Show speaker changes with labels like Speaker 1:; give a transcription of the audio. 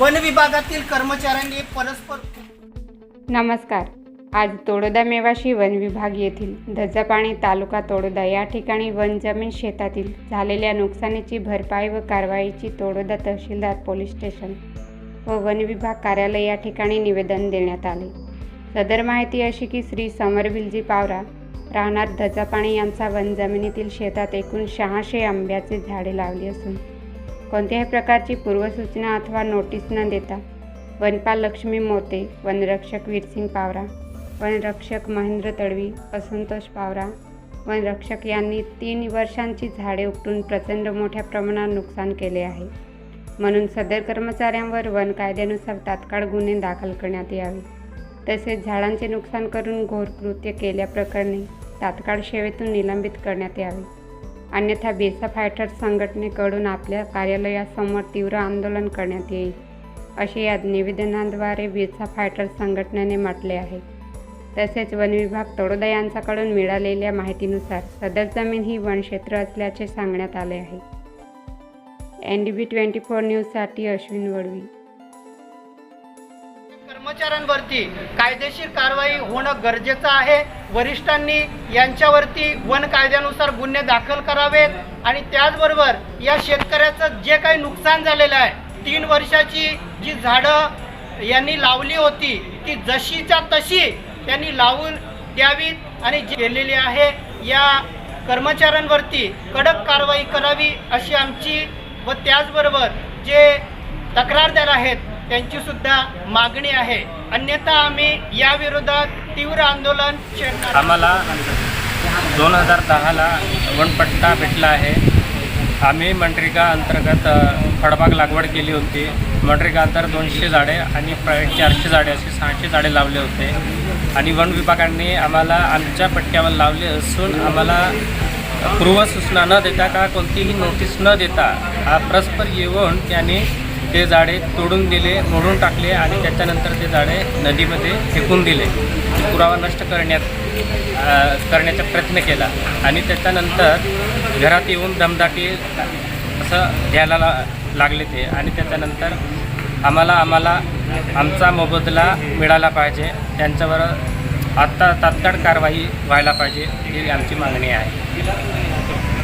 Speaker 1: One विभागातील कर्मचाऱ्यांनी परस्पर
Speaker 2: नमस्कार. आज तोडोदा मेवाशी वन विभाग येथील धजापाणी तालुका तोडोदा या ठिकाणी वन जमीन शेतातील झालेल्या नुकसानीची भरपाई व कारवाईची तोडोदा तहसीलदार पोलीस स्टेशन व वन विभाग कार्यालय या ठिकाणी निवेदन देण्यात आले. सदर माहिती अशी की श्री समरभिलजी पावरा राहणार धजापाणी यांचा वन जमिनीतील शेतात एकूण शहाशे आंब्याचे झाडे लावली असून कोणत्याही प्रकारची पूर्वसूचना अथवा नोटीस न देता वनपाल लक्ष्मी मोते वनरक्षक वीरसिंग पावरा वनरक्षक महेंद्र तडवी असंतोष पावरा वनरक्षक यांनी तीन वर्षांची झाडे उपटून प्रचंड मोठ्या प्रमाणात नुकसान केले आहे. म्हणून सदर कर्मचाऱ्यांवर वन कायद्यानुसार तात्काळ गुन्हे दाखल करण्यात यावे. तसेच झाडांचे नुकसान करून घोर कृत्य केल्याप्रकरणी तात्काळ सेवेतून निलंबित करण्यात यावे. अन्यथा बेसा फायटर संघटनेकडून आपल्या कार्यालयासमोर तीव्र आंदोलन करण्यात येईल असे या निवेदनाद्वारे बेसा फायटर संघटनेने म्हटले आहे. तसेच वन विभाग तळोदा यांच्याकडून मिळालेल्या माहितीनुसार सदर जमीन ही वनक्षेत्र असल्याचे सांगण्यात आले आहे. N D B twenty four न्यूजसाठी अश्विन वडवी.
Speaker 1: कर्मचाऱ्यांवरती कायदेशीर कारवाई होणं गरजेचं आहे. वरिष्ठांनी यांच्यावरती वन कायद्यानुसार गुन्हे दाखल करावेत आणि त्याचबरोबर या शेतकऱ्याचं जे काही नुकसान झालेलं आहे तीन वर्षाची जी झाडं यांनी लावली होती ती जशीच्या तशी त्यांनी लावून द्यावीत आणि जी केलेली आहे या कर्मचाऱ्यांवरती कडक कारवाई करावी अशी आमची व त्याचबरोबर जे तक्रारदार आहेत त्यांची सुद्धा मागणी आहे. अन्यथा आम्ही या विरोधात तीव्र आंदोलन छेडणार
Speaker 3: आम्हाला दोन हजार दहाला वनपट्टा भेटला आहे. आम्ही मनरेगा अंतर्गत फळबाग लागवड केली होती. मनरेगा अंतर दोनशे झाडे आणि प्रायव्हेट चारशे झाडे असे सहाशे झाडे लावले होते. आणि वन विभागाने आम्हाला आमच्या पट्ट्यावर लावले असून आम्हाला पूर्वसूचना न देता का कोणतीही नोटीस न देता हा परस्पर येऊन त्याने ते झाडे तोडून दिले मोडून टाकले आणि त्याच्यानंतर ते झाडे नदीमध्ये फेकून दिले. पुरावा नष्ट करण्यात करण्याचा प्रयत्न केला. आणि त्याच्यानंतर घरात येऊन दमदाटी असं घ्यायला ला लागले ते. आणि त्याच्यानंतर आम्हाला आम्हाला आमचा मोबदला मिळाला पाहिजे. त्यांच्यावर आत्ता तात्काळ कारवाई व्हायला पाहिजे ही आमची मागणी आहे.